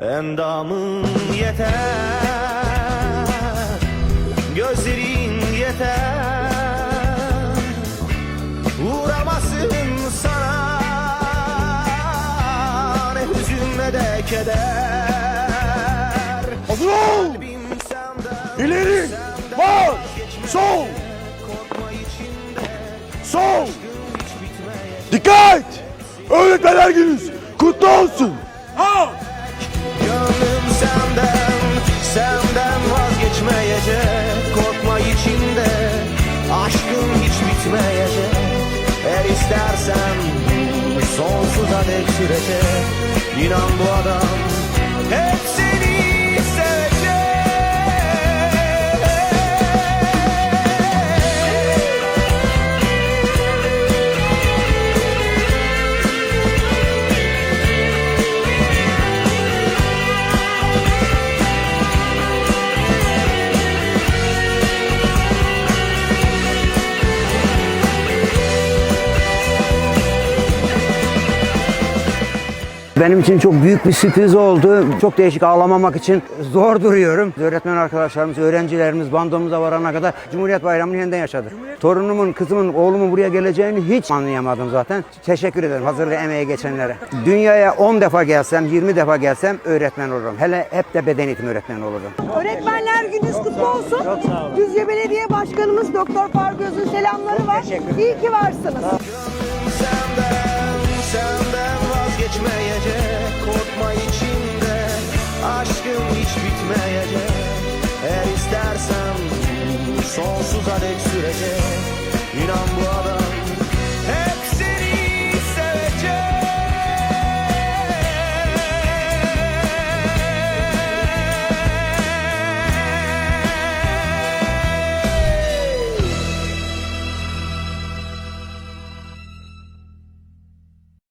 Endamın yeter Gözlerin yeter Uğramasın sana Ne hüzün ne de keder Hazır ol! İleri! vazgeçmez. Sol! Sol! Dikkat! Öğretmenler gününüz kutlu olsun! İçinde, aşkın hiç bitmeyecek. Eğer istersen sonsuza dek sürecek. İnan bu adam Benim için çok büyük bir sürpriz oldu. Çok değişik ağlamamak için zor duruyorum. Öğretmen arkadaşlarımız, öğrencilerimiz bandomuza varana kadar Cumhuriyet Bayramı'nı yeniden yaşadık. Torunumun, kızımın, oğlumun buraya geleceğini hiç anlayamadım zaten. Teşekkür ederim hazır ve emeği geçenlere. Dünyaya 10 defa gelsem, 20 defa gelsem öğretmen olurum. Hele hep de beden eğitimi öğretmeni olurum. Öğretmenler gününüz kutlu olsun. Çok sağ olun. Düzce Belediye Başkanımız Doktor Faruk Öz'ün selamları var. İyi ki varsınız. Eğer istersen sonsuza dek sürecek İnan bu adam